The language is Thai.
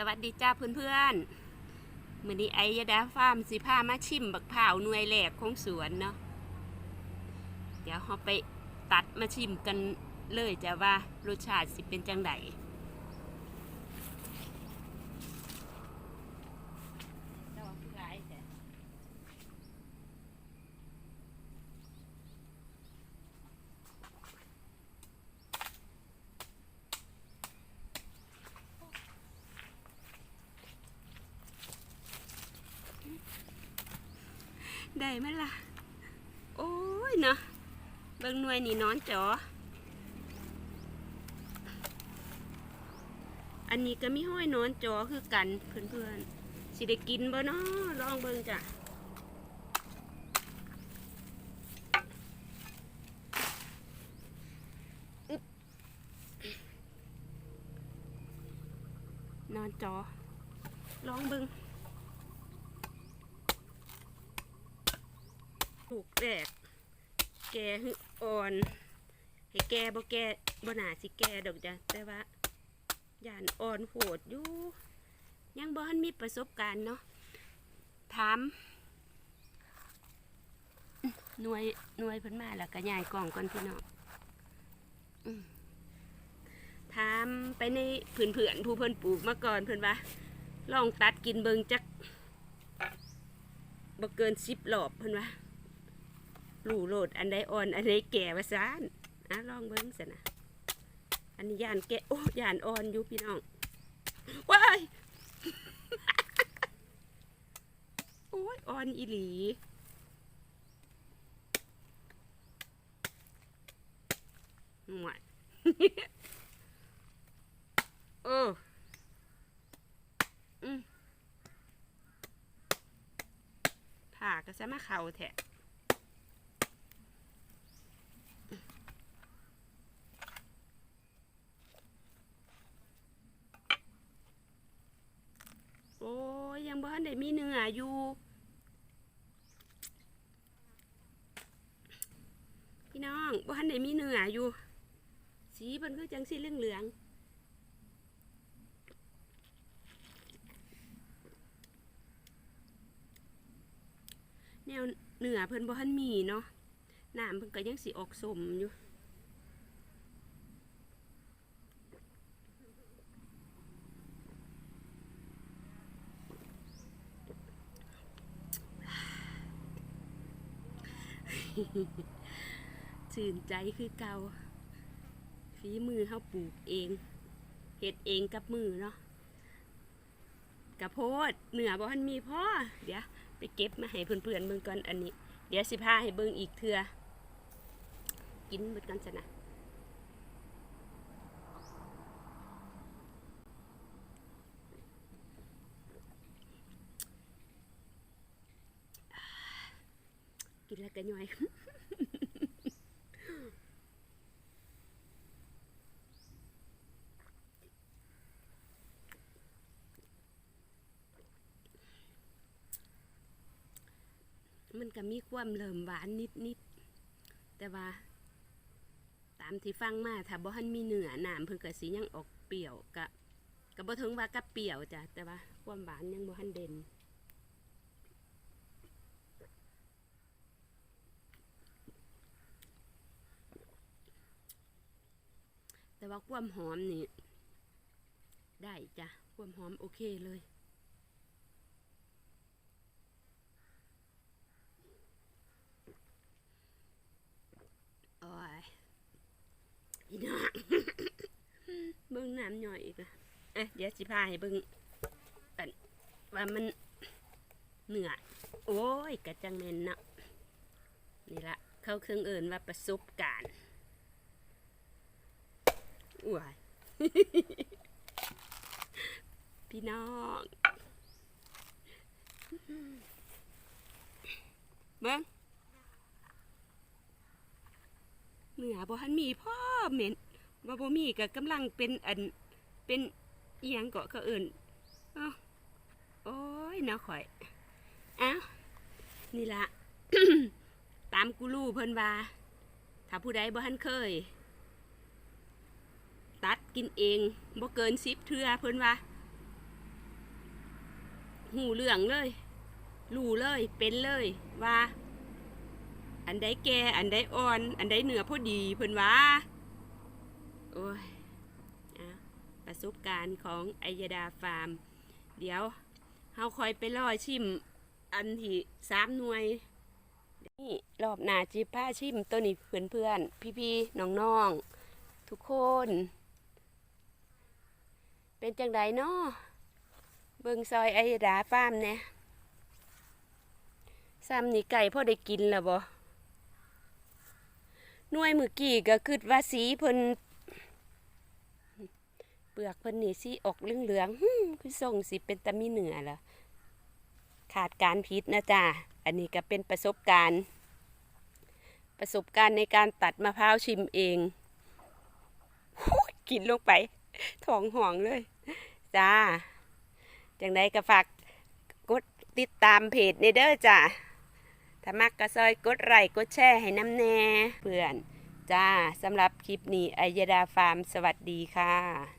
สวัสดีจ้าเพื่อนๆมือนี้ไอยาดาฟาร์มสิพามาชิมบักเผาหน่วยแหลกของสวนเนาะ เดี๋ยวเราไปตัดมาชิมกันเลยจ้าว่ารสชาติสิเป็นจังได ได้ไหมล่ะ โอ้ยเนาะเบิ่งหน่วยนี่นอนจออันนี้ก็มีห้อยนอนจอคือกันเพื่อนๆสิได้กินบ่เนาะลองเบิ่งจ้ะนอนจอลองเบิ่ง ถูกแดกแกฮึอ่อน ให้แกบ่แกบ่น่าสิแกดอกจ้ะแต่ว่าย่านอ่อนโหดอยู่ยังบ่ทันมีประสบการณ์เนาะถามหน่วยหน่วยเพิ่นมาแล้วก็ย้ายกล่องก่อนพี่น้องถามไปในเพื่อนๆผู้เพิ่นปลูกมาก่อนเพิ่นว่าลองตัดกินเบิงจักบ่เกิน10รอบเพิ่นว่า รู้โลดอันใดอ่อน อันใดแก่ว่าซานอะลองเบิ้งสินะอันนี้ย่านแก่โอ้ย่านอ่อนอยู่พี่น้องว้ายโอ้ยอ่อนอีหลีหมดโอ้อืมผ่าก็จะมาเข่าแทะ โอ้ยยังบ้า นได้มีเนื้ออยู่พี่น้องบ้านได้มีเนื้ออยู่ สีมันคือจังสีเหลืองเหลืองแนวเนื้อเพิ่นบ่ทันมีเนาะน้ำเพิ่นก็ยังสิออกสมอยู่ ชื่นใจคือเก่าฝีมือเขาปลูกเองเห็ดเองกับมือเนาะกระโพดเหนือบ่ทันมีพ่อเดี๋ยวไปเก็บมาให้เพื่อนๆเบิ่งก่อนอันนี้ เดี๋ยวสิพาให้เบิ่งอีกเทือกินเบิดกันซะนะ กินแล้วก็ย่อยมันก็มีความเริ่มหวานนิดนิดๆแต่ว่า ตามที่ฟังมาถ้าบ่ทันมีเนื้อน้ำเพิ่นก็สิยังออกเปรี้ยวกะก็บ่ถึงว่ากับเปรี้ยวจ้ะแต่ว่าความหวานยังบ่ทันเด่น แต่ว่าความหอมนี่ ได้จ้ะ ความหอมโอเคเลย โอ้ยพี่น้องเบิ่งน้ำหน่อยอีกนะเอ๊ะเดี๋ยวสิพาให้เบิ่งกันว่ามันเหนือโอ้ยกระจังเมนเนาะนี่ละ เข้าเครื่องเอินว่าประสบการณ์ อวยพี่น้องเบิ่งเหนือบ่ทันมีพ่อเหม็นว่บ่มีก็กำลังเป็นอันเป็นเอียงเกาะเขาเอิ่นอ้าวโอ้ยน่าข่อยอ้าวนี่ละตามกูรูเพิ่นว่าถ้าผู้ใดบ่ทันเคย ตัดกินเองบ่เกิน10เทือเพิ่นว่าหูเรื่องเลยรู้เลยเป็นเลยว่า อันใดแก่อันใดอ่อน อันใดเหนือพอดีเพิ่นว่าโอ้ยอประสบการณ์ของไอยดาฟาร์ม เดี๋ยวเฮาคอยไปรอชิมอันที่สามหน่วยนี่รอบหน้าจิผ้าชิมตัวนี้เพื่อนเพื่อนพี่พี่ๆน้องๆทุกคน เป็นจังไดเนาะเบิงซอยไอยดาฟ้ามเนี่ยซ้ำนี่ไก่พ่อได้กินแล้วบ่หน่วยมือกี้ก็คิดว่าสีเพิ่นเปลือกเพิ่นนี่สีออกเหลืองๆหึ่มคือส่งสิเป็นตะมีเหนือละขาดการพิษนะจ๊ะอันนี้ก็เป็นประสบการณ์ ประสบการณ์ในการตัดมะพร้าวชิมเองกินลงไป ท้องห่องเลย จ้า จังไดก็ฝากกดติดตามเพจในเด้อจ้าถ้ามักก็ซอยกดไลค์กดแชร์ให้น้ำแน่เพื่อน จ้าสำหรับคลิปนี้อัยดาฟาร์ม สวัสดีค่ะ